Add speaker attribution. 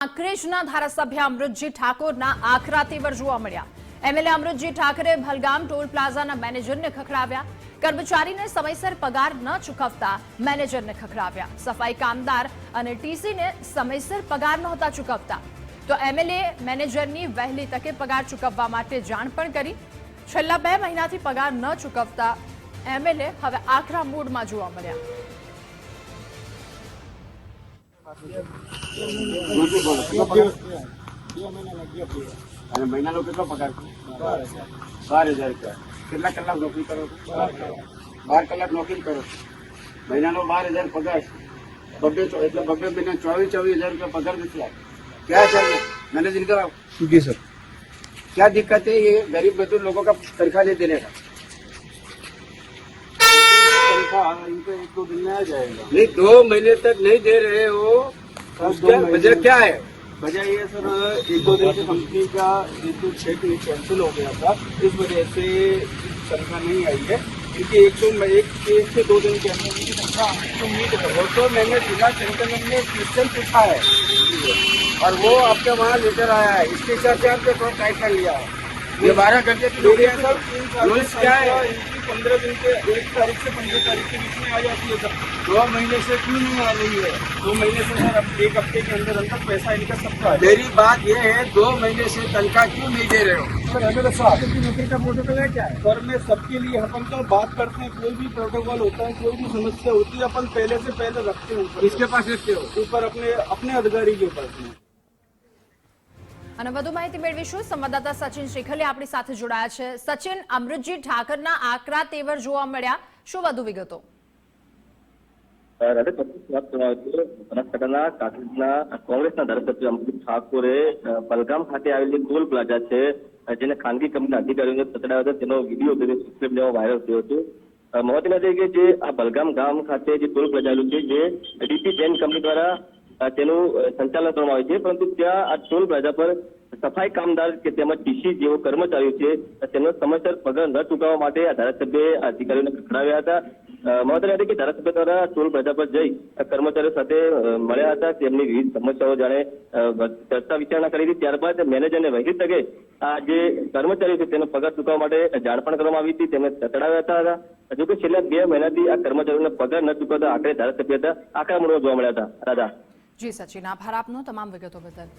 Speaker 1: કાંકરેજના ધારાસભ્ય અમૃતજી ઠાકોરના આખરા તેવર જોવા મળ્યા. એમએલએ અમૃતજી ઠાકરે ભલગામ ટોલ પ્લાઝાના મેનેજરને ખખડાવ્યા. કર્મચારીને સમયસર પગાર ન ચૂકવતા મેનેજરને ખખડાવ્યા. સફાઈ કામદાર અને ટીસીને સમયસર પગાર નહોતા ચૂકવતા. તો એમએલએ મેનેજરની વહેલી તકે પગાર ચૂકવવા માટે જાણ પણ કરી. છેલ્લા બે મહિનાથી પગાર ન ચૂકવતા એમએલએ હવે આખરા મૂડમાં જોવા મળ્યા.
Speaker 2: અને મહિનાનો કેટલો પગાર બાર હજાર રૂપિયા કેટલા કલાક નોકરી કરો છો બાર કલાક નોકરી કરો છો મહિનાનો બાર હજાર પગાર છે બબ્બે ચો- એટલે બબ્બે મહિના ચોવીસ ચોવીસ हज़ार रुपया पगार देती है क्या चाहिए मैंने जिनका
Speaker 3: जी सर
Speaker 2: क्या दिक्कत है ये गरीब मजदूर लोगों का तनख्वाह नहीं देने का
Speaker 3: तनख्वाह इनको एक दो दिन में आ जाएगा।
Speaker 2: नहीं दो महीने तक नहीं दे रहे हो।
Speaker 3: सर,
Speaker 2: उसका वजह क्या है?
Speaker 3: वजह ये सर एक दो दिन से कंपनी का एक दो छह के कैंसिल हो गया था। इस वजह से तनख्वाह नहीं आई है। इनकी एक सौ एक एक से दो दिन के अंदर इनकी तनख्वाह उम्मीद है।
Speaker 2: वो तो मैंने जिला सेंट्रल में क्वेश्चन पूछा है। और वो आपके वहाँ लेकर आया है। इसके हिसाब से आपने थोड़ा टाइट कर लिया है। ये बारह घंटे की नौकरी है सर रूल्स क्या है?
Speaker 3: पंद्रह दिन के एक तारीख से पंद्रह तारीख के बीच में आ जाती है सर
Speaker 2: दो महीने से क्यों नहीं आ रही है।
Speaker 3: दो महीने से सर अब एक हफ़्ते के अंदर अंदर पैसा इनका सबका
Speaker 2: मेरी बात ये है दो महीने से तनख्वाह क्यों नहीं दे रहे हो?
Speaker 3: सर हमें तो नौकरी का प्रोटोकॉल है क्या? है सर में सबके लिए अपन तो बात करते हैं कोई भी प्रोटोकॉल होता है कोई भी समस्या होती है अपन पहले से पहले रखते हैं
Speaker 2: इसके पास रखते हो?
Speaker 3: ऊपर अपने अपने अधिकारी के ऊपर
Speaker 1: અને વધુ માહિતી મેળવીશું. સંવાદદાતા સચિન શ્રીખલે આપણી સાથે જોડાયા છે. સચિન, અમૃતજી ઠાકરના આકરા તેવર જોવા મળ્યા. શું વધુ વિગતો?
Speaker 4: કોંગ્રેસના ધારાસભ્ય અમૃત ઠાકોરે બલગામ ખાતે આવેલી ટોલ પ્લાઝા છે જેને ખાનગી કંપનીના અધિકારીઓને પકડાયો હતો. તેનો વીડિયો સોશિયલ મીડિયામાં વાયરલ થયો હતો. મહત્વના છે કે જે આ બલગામ ગામ ખાતે જે ટોલ પ્લાઝા છે, જે ડીપી જૈન કંપની દ્વારા તેનું સંચાલન કરવામાં આવે છે. પરંતુ ત્યાં આ ટોલ પ્લાઝા પર સફાઈ કામદાર કે તેમજ ડીસી જેવો કર્મચારીઓ છે, તેમનો સમયસર પગાર ન ચૂકવવા માટે આ ધારાસભ્યએ અધિકારીઓને ખખડાવ્યા હતા. મહત્વની વાત કે ધારાસભ્ય દ્વારા ટોલ પ્લાઝા પર જઈ કર્મચારીઓ સાથે મળ્યા હતા. તેમની વિવિધ સમસ્યાઓ જાણે ચર્ચા વિચારણા કરી હતી. ત્યારબાદ મેનેજરને વહેલી તકે આ જે કર્મચારીઓ છે, તેનો પગાર ચૂકવવા માટે જાણ પણ કરવામાં આવી હતી. તેમને તકડાવ્યા હતા. જોકે છેલ્લા બે મહિનાથી આ કર્મચારીઓને પગાર ન ચૂકવતા આખરે ધારાસભ્ય હતા. આકરા મૂળમાં જોવા મળ્યા હતા. રાધા
Speaker 1: જી સચિન આભાર આપનો તમામ વિગતો બદલ.